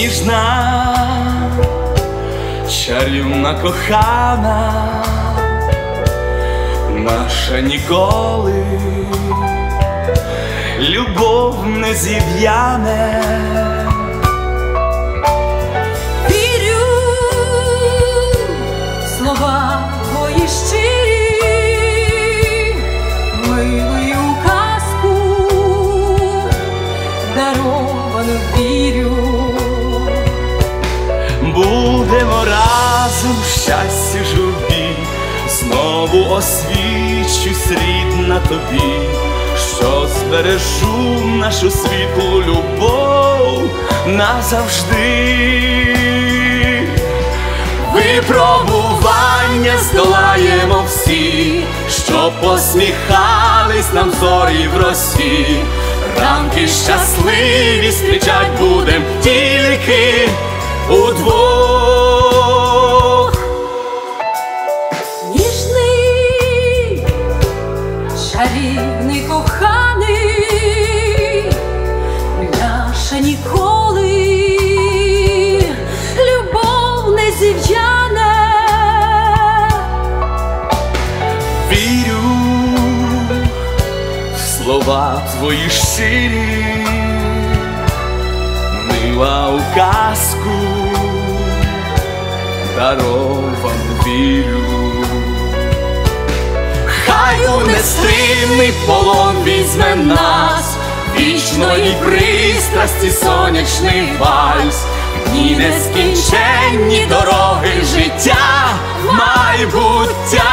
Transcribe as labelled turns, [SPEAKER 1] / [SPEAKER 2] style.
[SPEAKER 1] ніжна, чарівна кохана, наша ніколи любов не зів'яне. Будемо разом щастя журбі, знову освічусь рідна тобі, що збережу нашу світлу любов назавжди. Випробування здолаємо всі, що посміхались нам зорі в росі. Ранки щасливі зустрічать будем тільки удвох.
[SPEAKER 2] Чарівний коханий, наша ніколи любов не зів'яне.
[SPEAKER 1] Вірю в слова твої щирі, мила у казку, даровану вірю. Хай у нестримний полон візьме нас, вічної пристрасті сонячний вальс, дні нескінченні дороги життя, майбуття.